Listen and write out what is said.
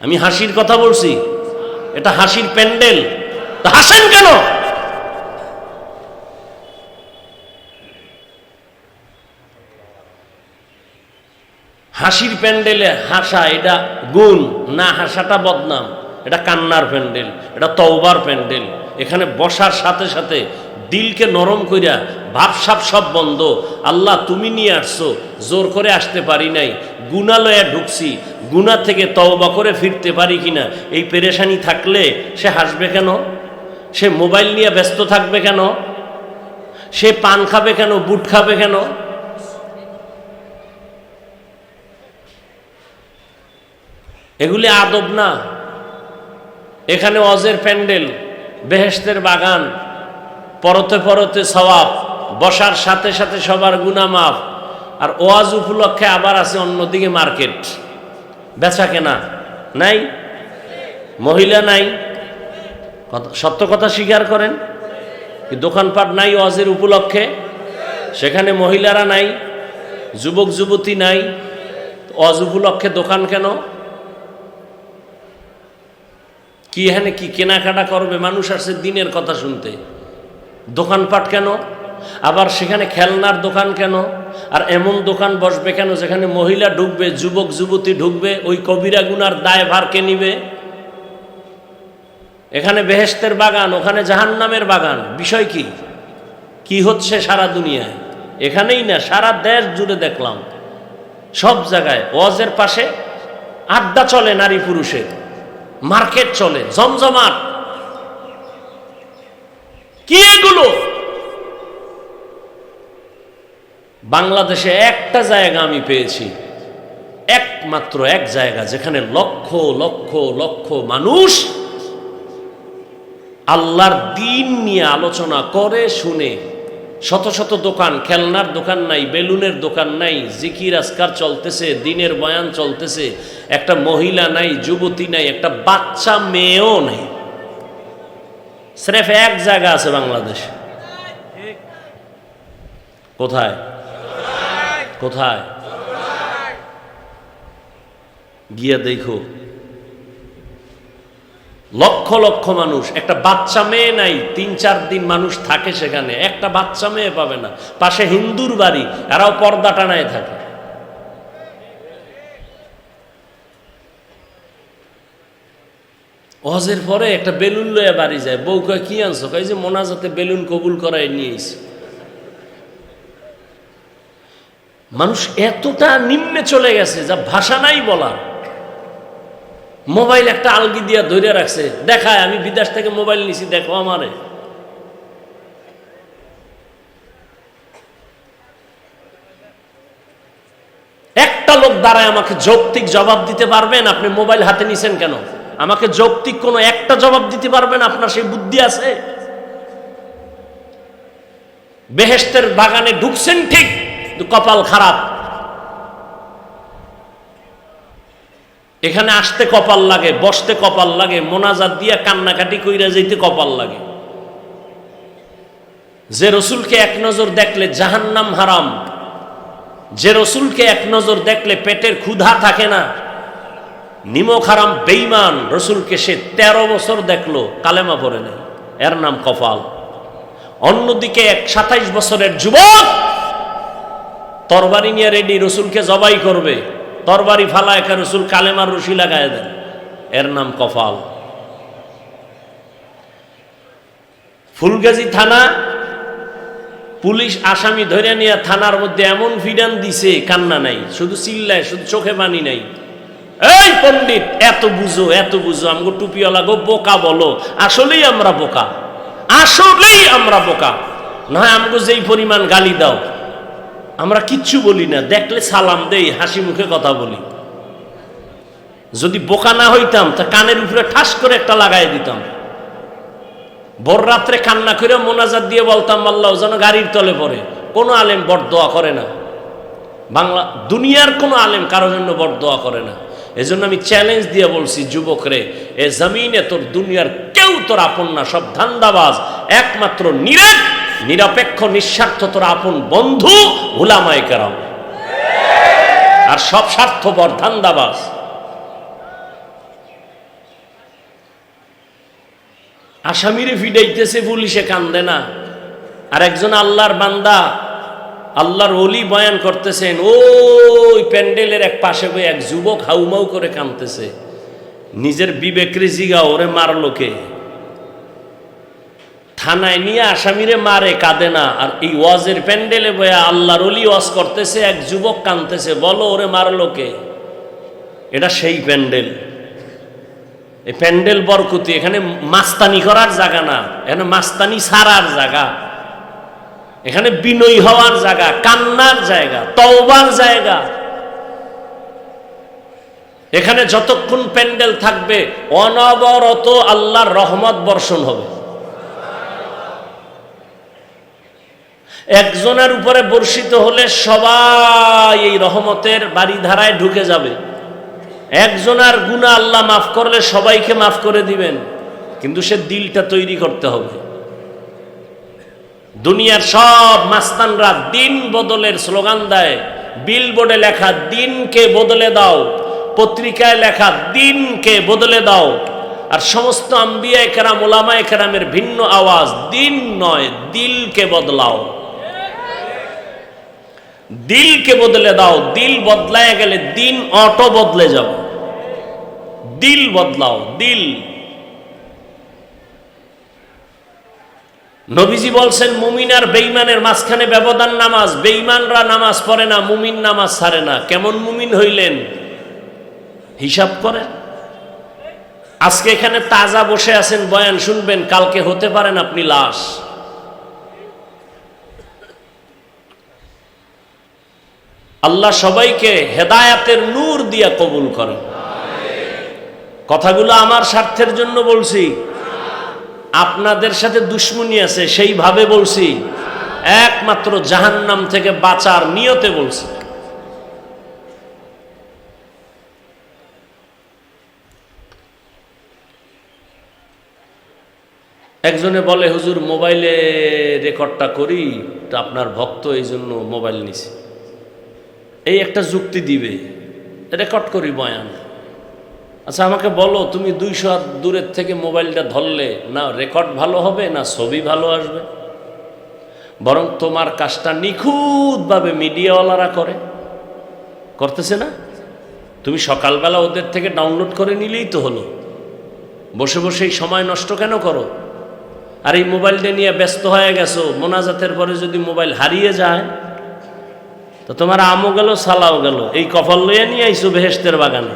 আমি হাসির কথা বলছি। এটা হাসির প্যান্ডেল। তা হাসেন কেন? হাসির প্যান্ডেলে হাসা, এটা গুণ, না হাসাটা বদনাম। এটা কান্নার প্যান্ডেল, এটা তওবার প্যান্ডেল। এখানে বসার সাথে সাথে দিলকে নরম কইরা ভাবসাব সব বন্ধ। আল্লাহ, তুমি নিয়ে আসছো, জোর করে আসতে পারি নাই। গুণালয়ে ঢুকছি, গুণা থেকে তওবা করে ফিরতে পারি কিনা? এই পেরেশানি থাকলে সে হাসবে কেন? সে মোবাইল নিয়ে ব্যস্ত থাকবে কেন? সে পান খাবে কেন, বুট খাবে কেন? এগুলি আদব না। এখানে অজের প্যান্ডেল বেহেস্তের বাগান, পরতে পরতে সওয়াব। বসার সাথে সাথে সবার গুণা মাফ আর ওয়াজ উপলক্ষে আবার আছে অন্যদিকে মার্কেট। বেচা কেনা নাই? মহিলা নাই? সত্য কথা স্বীকার করেন? দোকানপাট নাই ওয়াজের উপলক্ষে? সেখানে মহিলারা নাই? যুবক, যুবতী নাই? ওয়াজ উপলক্ষে দোকান কেন? কি এখানে কি কেনাকাটা করবে? মানুষ আসছে দিনের কথা শুনতে। দোকানপাট কেন? আবার সেখানে খেলনার দোকান কেন? আর এমন দোকান বসবে কেন যেখানে মহিলা ঢুকবে, যুবক, যুবতী ঢুকবে, ওই কবিরা গুনার দায় ভার কে নিবে? এখানে বেহেস্তের বাগান, ওখানে জাহান্নামের বাগান। বিষয় কি? কি হচ্ছে সারা দুনিয়ায়? এখানেই না, সারা দেশ জুড়ে দেখলাম। সব জায়গায়, ওয়াজের পাশে আড্ডা চলে নারী পুরুষের। মার্কেট চলে, জমজমাট। কি এগুলো? বাংলাদেশে একটা জায়গা আমি পেয়েছি। একমাত্র এক জায়গা, যেখানে লক্ষ লক্ষ লক্ষ মানুষ আল্লাহর দিন নিয়ে আলোচনা করে, শুনে। শত শত দোকান, খেলনার দোকান নাই, বেলুনের দোকান নাই, জিকির আজকার চলতেছে, দিনের বয়ান চলতেছে। একটা মহিলা নাই, যুবতী নাই, একটা বাচ্চা, মেয়েও নেই। স্রেফ এক জায়গা আছে বাংলাদেশ। কোথায়? কোথায়? গিয়ে দেখো। লক্ষ লক্ষ মানুষ, একটা বাচ্চা মেয়ে নাই, তিন চার দিন মানুষ থাকে সেখানে, একটা বাচ্চা মেয়ে পাবে না। পাশে হিন্দুর বাড়ি, এরাও পর্দা টানায় থাকে। অজের পরে একটা বেলুন লয়ে বাড়ি যায়। বউ কয়, কি আনছো? কয় যে মোনাজাতে বেলুন কবুল করায় নিয়েছে মানুষ এতটা নিম্নে চলে গেছে যা ভাষা নাই বলা মোবাইল একটা আলগি দিয়া ধরে রাখছে। দেখায়, আমি বিদেশ থেকে মোবাইল নিছি, দেখো আমারে। একটা লোক দাঁড়ায় আমাকে যৌক্তিক জবাব দিতে পারবেন? আপনি মোবাইল হাতে নিছেন কেন? আমাকে যৌক্তিক কোনো একটা জবাব দিতে পারবেন? আপনার সেই বুদ্ধি আছে? বেহেস্তের বাগানে ঢুকছেন ঠিক। কপাল খারাপ। এখানে আসতে কপাল লাগে, বসতে কপাল লাগে, মোনাজাত দিয়া কান্নাকাটি কইরা যেতে কপাল লাগে। যে রসুলকে এক নজর দেখলে জাহান্নাম হারাম, যে রসুলকে এক নজর দেখলে পেটের ক্ষুধা থাকে না নিমক হারাম বেইমান রসুলকে সে তেরো বছর দেখল, কালেমা পরে নেই। এর নাম কপাল। অন্যদিকে এক সাতাইশ বছরের যুবক তরবারি নিয়ে রেডি রসুলকে জবাই করবে। তরবারি ফালা একা রসুল কালেমার রশি লাগায় দেন। এর নাম কফাল। ফুলগাজী থানা পুলিশ আসামি ধরে নিয়ে থানার মধ্যে এমন ফিডান দিছে, কান্না নাই। শুধু চিল্লায়, শুধু চোখে পানি নাই। এই পণ্ডিত, এত বুঝো এত বুঝো, আমগো টুপিওয়ালা গো, বোকা বলো, আসলেই আমরা বোকা। আসলেই আমরা বোকা। নয়, আমগো যেই পরিমাণ গালি দাও। আমরা কিচ্ছু বলি না। দেখলে সালাম দেই, হাসি মুখে কথা বলি। যদি বোকা না হইতাম, তা কানের উপরে ঠাস করে একটা লাগাই দিতাম। ভোর রাত্রে কান্না করে মোনাজাত দিয়ে বলতাম, আল্লাহ যেন গাড়ির তলে পড়ে। কোনো আলেম বট দোয়া করে না। বাংলা, দুনিয়ার কোনো আলেম কারোর জন্য বট দোয়া করে না। এজন্য আমি চ্যালেঞ্জ দিয়ে বলছি যুবকরে এ জমিনে তোর দুনিয়ার কেউ তোর আপন না। সব ধান্দাবাজ, একমাত্র নিরেট নিরপেক্ষ, নিঃস্বার্থ তোর আপন বন্ধু হুলামায় কেরাম। আর সব স্বার্থ বর্ধান দাবাস আসামিরে ফিডাইতেছে, পুলিশে কান্দে না। আর একজন আল্লাহর বান্দা, আল্লাহর অলি বয়ান করতেছেন, ওই প্যান্ডেলের এক পাশে এক যুবক হাউমাউ করে কানতেছে নিজের বিবেক জিগা ওরে মারলোকে থানায় নিয়ে আসামিরে মারে, কাঁদে না। আর এই ওয়াজের প্যান্ডেলে বয়া আল্লাহর অলি ওয়াজ করতেছে, এক যুবক কাঁদতেছে, বলো ওরে মারলো কে? এটা সেই প্যান্ডেল। এই প্যান্ডেল বরকুতি, এখানে মাস্তানি করার জায়গা না, এখানে মাস্তানি সারার জায়গা। এখানে বিনয়ী হওয়ার জায়গা, কান্নার জায়গা, তওবার জায়গা। এখানে যতক্ষণ প্যান্ডেল থাকবে, অনবরত আল্লাহর রহমত বর্ষণ হবে। একজনের উপরে বর্ষিত হলে সবাই এই রহমতের বাড়িধারায় ঢুকে যাবে। একজনের গুণা আল্লাহ মাফ করলে সবাইকে মাফ করে দিবেন। কিন্তু সে দিলটা তৈরি করতে হবে। দুনিয়ার সব মাস্তানরা দিন বদলের স্লোগান দেয়। বিলবোর্ডে লেখা, দিনকে বদলে দাও। পত্রিকায় লেখা, দিনকে বদলে দাও। আর সমস্ত আম্বিয়া কেরাম ওলামায় কেরামের ভিন্ন আওয়াজ, দিন নয়, দিলকে বদলাও। দিলকে বদলে দাও। দিল বদলায় গেলে দিন অটো বদলে যাবে। দিল বদলাও, দিল। নবীজি বলছেন, মুমিন আর বেইমানের মাঝখানে ব্যবধান নামাজ বেইমানরা নামাজ পড়ে না, মুমিন নামাজ ছাড়ে না। কেমন মুমিন হইলেন? হিসাব করেন আজকে এখানে তাজা বসে আছেন, বয়ান শুনবেন, কালকে হতে পারেন আপনি লাশ। আল্লাহ সবাইকে হেদায়াতের নূর দিয়া কবুল করেন। কথাগুলো আমার স্বার্থের জন্য বলছি। আপনাদের সাথে দুশ্মনী আছে, সেইভাবে বলছি। একমাত্র জাহান্নাম থেকে বাঁচার নিয়তে বলছি। একজনে বলে, হুজুর, মোবাইলে রেকর্ডটা করি আপনার ভক্ত এই জন্য মোবাইল নিছে। এই একটা যুক্তি দিবে। রেকর্ড করি বয়ান। আচ্ছা আমাকে বলো, তুমি দুইশো হাত দূরের থেকে মোবাইলটা ধরলে, না রেকর্ড ভালো হবে, না ছবি ভালো আসবে? বরং তোমার কাজটা নিখুঁতভাবে মিডিয়াওয়ালারা করে। করতেছে না? তুমি সকালবেলা ওদের থেকে ডাউনলোড করে নিলেই তো হলো। বসে বসে এই সময় নষ্ট কেন করো? আর এই মোবাইলটা নিয়ে ব্যস্ত হয়ে গেছো, মোনাজাতের পরে যদি মোবাইল হারিয়ে যায় তো তোমার আমও গেল সালাও গেল। এই কপাল লইয়া নিয়ে আইসো বেহেস্তের বাগানে।